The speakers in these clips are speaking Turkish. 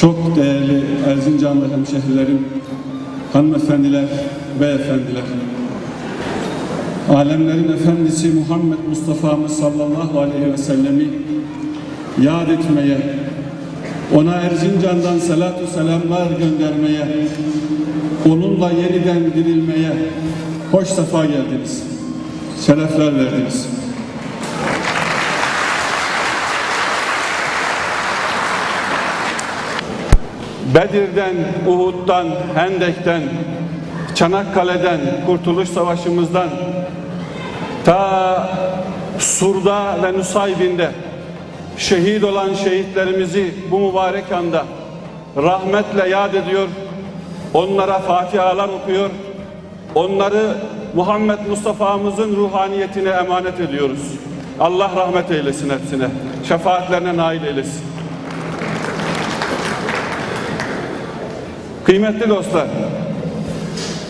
Çok değerli Erzincanlı hemşehrilerim, hanımefendiler, beyefendiler. Alemlerin Efendisi Muhammed Mustafa'mız sallallahu aleyhi ve sellemi yad etmeye, ona Erzincan'dan salatu selamlar göndermeye, onunla yeniden dirilmeye hoş sefa geldiniz. Şerefler verdiniz. Bedir'den, Uhud'dan, Hendek'ten, Çanakkale'den, Kurtuluş Savaşımızdan ta Sur'da ve Nusaybin'de şehit olan şehitlerimizi bu mübarek anda rahmetle yad ediyor. Onlara fatihalar okuyor. Onları Muhammed Mustafa'mızın ruhaniyetine emanet ediyoruz. Allah rahmet eylesin hepsine. Şefaatlerine nail eylesin. Kıymetli dostlar,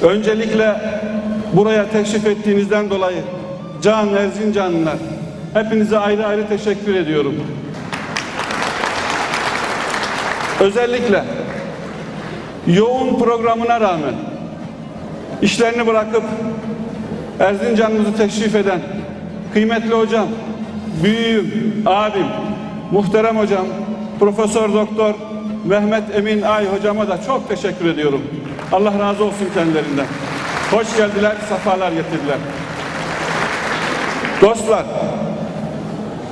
öncelikle buraya teşrif ettiğinizden dolayı Can Erzincanlılar, hepinize ayrı ayrı teşekkür ediyorum. Özellikle yoğun programına rağmen işlerini bırakıp Erzincan'ımızı teşrif eden kıymetli hocam, büyüğüm, abim, muhterem hocam, Profesör Doktor Mehmet Emin Ay hocama da çok teşekkür ediyorum. Allah razı olsun kendilerinden. Hoş geldiler, sefalar getirdiler. Dostlar,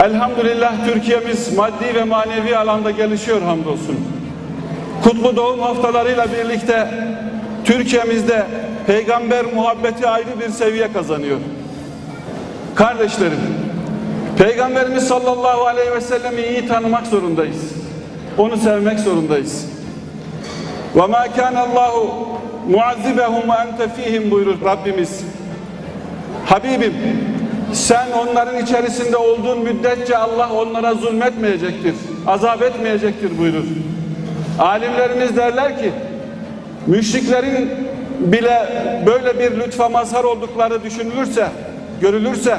elhamdülillah Türkiye'miz maddi ve manevi alanda gelişiyor hamdolsun. Kutlu doğum haftalarıyla birlikte Türkiye'mizde peygamber muhabbeti ayrı bir seviye kazanıyor. Kardeşlerim, Peygamberimiz sallallahu aleyhi ve sellemi iyi tanımak zorundayız. Onu sevmek zorundayız. Ve ma kana Allahu muazzibehum ve ente fihim buyurur Rabbimiz. Habibim sen onların içerisinde olduğun müddetçe Allah onlara zulmetmeyecektir. Azap etmeyecektir buyurur. Alimlerimiz derler ki müşriklerin bile böyle bir lütfa mazhar oldukları düşünülürse, görülürse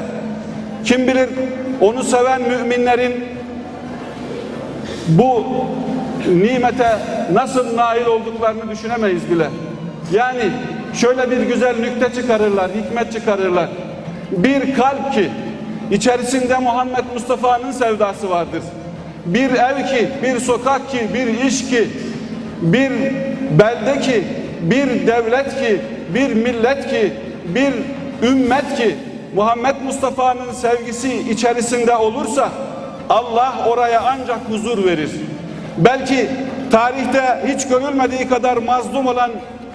kim bilir onu seven müminlerin bu nimete nasıl nail olduklarını düşünemeyiz bile. Yani şöyle bir güzel nükte çıkarırlar, hikmet çıkarırlar. Bir kalp ki içerisinde Muhammed Mustafa'nın sevdası vardır. Bir ev ki, bir sokak ki, bir iş ki, bir belde ki, bir devlet ki, bir millet ki, bir ümmet ki Muhammed Mustafa'nın sevgisi içerisinde olursa Allah oraya ancak huzur verir. Belki tarihte hiç görülmediği kadar mazlum olan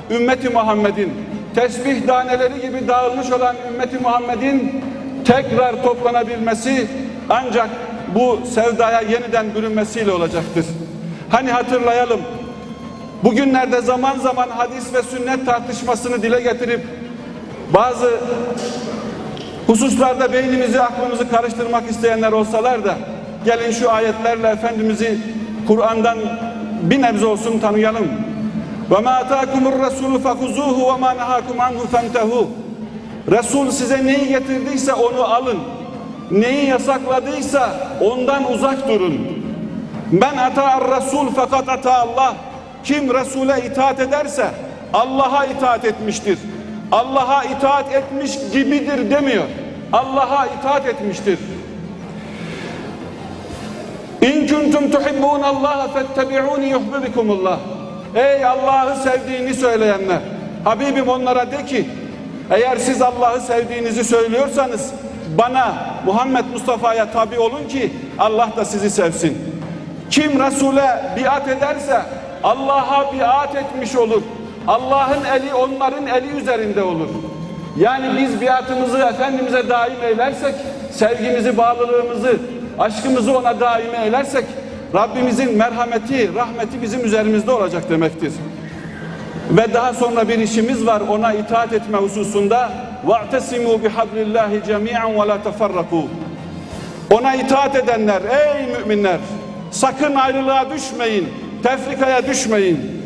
ümmeti Muhammed'in, tesbih daneleri gibi dağılmış olan ümmeti Muhammed'in tekrar toplanabilmesi ancak bu sevdaya yeniden bürünmesiyle olacaktır. Hani hatırlayalım, bugünlerde zaman zaman hadis ve sünnet tartışmasını dile getirip bazı hususlarda beynimizi, aklımızı karıştırmak isteyenler olsalar da gelin şu ayetlerle Efendimiz'i Kur'an'dan bir nebze olsun tanıyalım. Ve ma ataakumur rasulü fekuzuhu ve ma nehakum anhu fentehu. Resul size neyi getirdiyse onu alın. Neyi yasakladıysa ondan uzak durun. Ben ata'ar rasul fakat ata Allah. Kim Resul'e itaat ederse Allah'a itaat etmiştir. Allah'a itaat etmiş gibidir demiyor. Allah'a itaat etmiştir. İn kuntum tuhibbun Allah fettebi'uni yuhibbukumullah. Ey Allah'ı sevdiğini söyleyenler. Habibim onlara de ki eğer siz Allah'ı sevdiğinizi söylüyorsanız bana Muhammed Mustafa'ya tabi olun ki Allah da sizi sevsin. Kim Resul'e biat ederse Allah'a biat etmiş olur. Allah'ın eli onların eli üzerinde olur. Yani biz biatımızı Efendimiz'e daim eylersek, sevgimizi, bağlılığımızı, aşkımızı ona daim eylersek, Rabbimizin merhameti, rahmeti bizim üzerimizde olacak demektir. Ve daha sonra bir işimiz var ona itaat etme hususunda. وَاَعْتَسِمُوا بِحَبْلِ اللّٰهِ جَمِيعًا وَلَا تَفَرَّقُوا Ona itaat edenler, ey müminler, sakın ayrılığa düşmeyin, tefrikaya düşmeyin.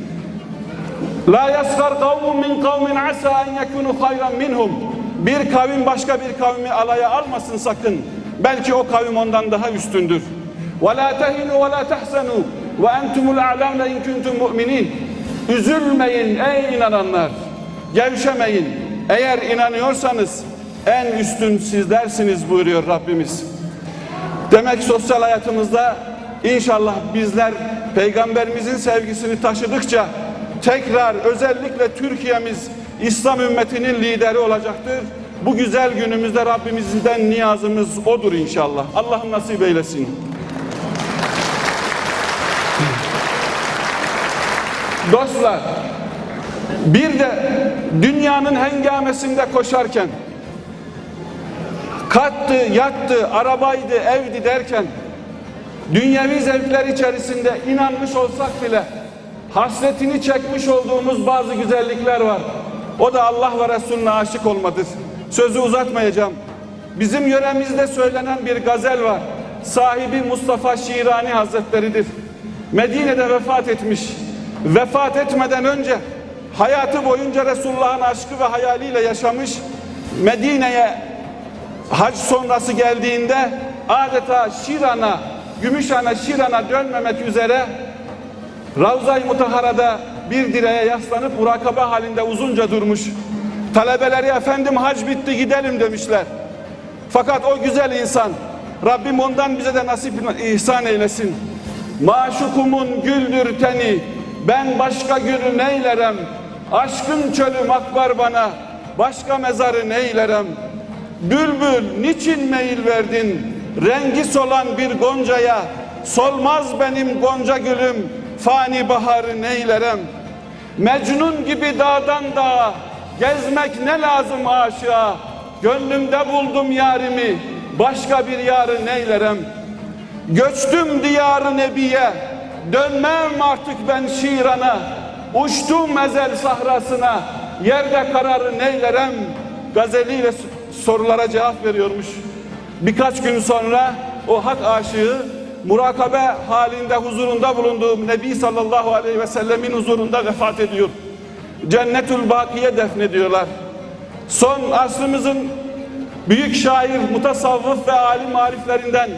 La yasgar kavmun min kavmin asa en yekunu hayran minhum. Bir kavim başka bir kavmi alaya almasın sakın. Belki o kavim ondan daha üstündür. Ve la tahsenu. ve entumul a'lamne in kuntum mu'minin. Üzülmeyin ey inananlar. Gevşemeyin. Eğer inanıyorsanız en üstün sizlersiniz buyuruyor Rabbimiz. Demek sosyal hayatımızda inşallah bizler peygamberimizin sevgisini taşıdıkça tekrar özellikle Türkiye'miz İslam ümmetinin lideri olacaktır. Bu güzel günümüzde Rabbimizden niyazımız odur inşallah. Allah'ım nasip eylesin. Dostlar, bir de dünyanın hengamesinde koşarken kattı, yattı, arabaydı, evdi derken dünyevi zevkler içerisinde inanmış olsak bile hasretini çekmiş olduğumuz bazı güzellikler var. O da Allah ve Resulüne aşık olmadır. Sözü uzatmayacağım. Bizim yöremizde söylenen bir gazel var. Sahibi Mustafa Şirani Hazretleri'dir. Medine'de vefat etmiş. Vefat etmeden önce hayatı boyunca Resulullah'ın aşkı ve hayaliyle yaşamış. Medine'ye hac sonrası geldiğinde adeta Şiran'a, Gümüşhane Şiran'a dönmemek üzere Ravza-i Mutahara'da bir direğe yaslanıp murakabe halinde uzunca durmuş. Talebeleri efendim hac bitti gidelim demişler. Fakat o güzel insan Rabbim ondan bize de nasip ihsan eylesin. Maşukumun güldür teni ben başka gülü neylerem Aşkın çölü makbar bana başka mezarı neylerem Bülbül niçin meyil verdin rengi solan bir goncaya Solmaz benim gonca gülüm fani baharı neylerem Mecnun gibi dağdan dağa gezmek ne lazım aşığa? Gönlümde buldum yarimi. Başka bir yarı neylerem? Göçtüm diyarı nebiye. Dönmem artık ben Şiran'a. Uçtum ezel sahrasına. Yerde kararı neylerem? Gazeliyle sorulara cevap veriyormuş. Birkaç gün sonra o hak aşığı murakabe halinde huzurunda bulunduğum Nebi sallallahu aleyhi ve sellemin huzurunda vefat ediyor. Cennetül Bakiye defnediyorlar. Son asrımızın büyük şair, mutasavvıf ve alim mariflerinden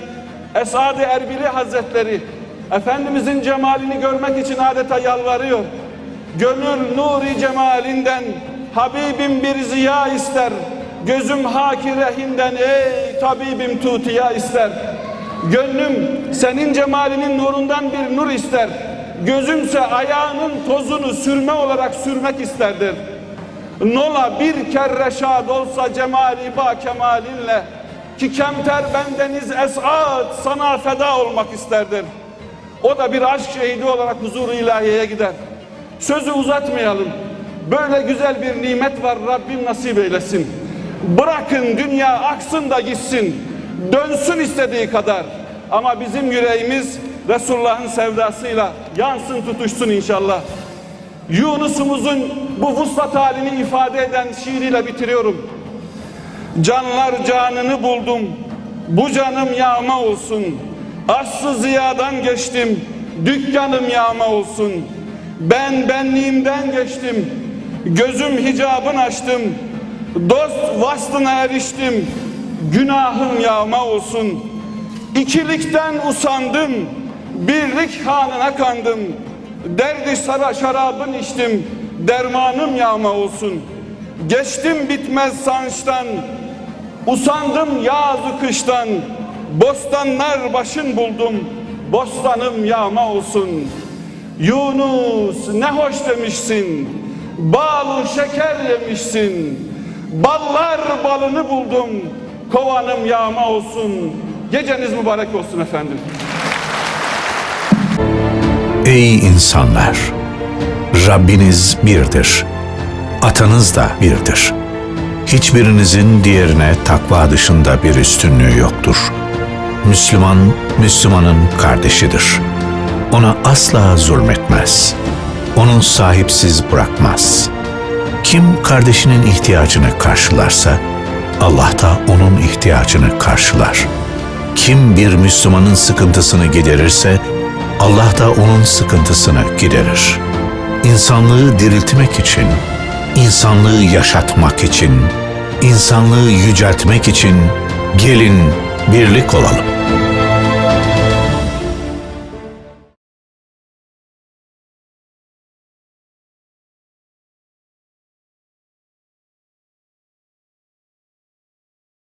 Esad-ı Erbili Hazretleri Efendimizin cemalini görmek için adeta yalvarıyor. Gönül nuri cemalinden Habibim bir ziya ister. Gözüm haki rehinden ey tabibim tutiya ister. Gönlüm senin cemalinin nurundan bir nur ister. Gözümse ayağının tozunu sürme olarak sürmek isterdir. Nola bir kerre şad olsa cemali ba kemalinle ki kemter bendeniz esat sana feda olmak isterdir. O da bir aşk şehidi olarak huzuru ilahiyeye gider. Sözü uzatmayalım. Böyle güzel bir nimet var Rabbim nasip eylesin. Bırakın dünya aksın da gitsin. Dönsün istediği kadar. Ama bizim yüreğimiz Resulullah'ın sevdasıyla yansın tutuşsun inşallah. Yunus'umuzun bu vuslat halini ifade eden şiiriyle bitiriyorum. Canlar canını buldum, bu canım yağma olsun. Aslı ziyadan geçtim, dükkanım yağma olsun. Ben benliğimden geçtim, gözüm hicabın açtım. Dost vaslına eriştim, günahım yağma olsun. İkilikten usandım, birlik hanına kandım. Derdi sara şarabın içtim, dermanım yağma olsun. Geçtim bitmez sançtan, usandım yağızı kıştan. Bostanlar başın buldum, bostanım yağma olsun. Yunus ne hoş demişsin, bal şeker yemişsin. Ballar balını buldum, kovanım yağma olsun. Geceniz mübarek olsun efendim. Ey insanlar! Rabbiniz birdir. Atanız da birdir. Hiçbirinizin diğerine takva dışında bir üstünlüğü yoktur. Müslüman, Müslümanın kardeşidir. Ona asla zulmetmez. Onu sahipsiz bırakmaz. Kim kardeşinin ihtiyacını karşılarsa, Allah da onun ihtiyacını karşılar. Kim bir Müslümanın sıkıntısını giderirse, Allah da onun sıkıntısını giderir. İnsanlığı diriltmek için, insanlığı yaşatmak için, insanlığı yüceltmek için gelin birlik olalım.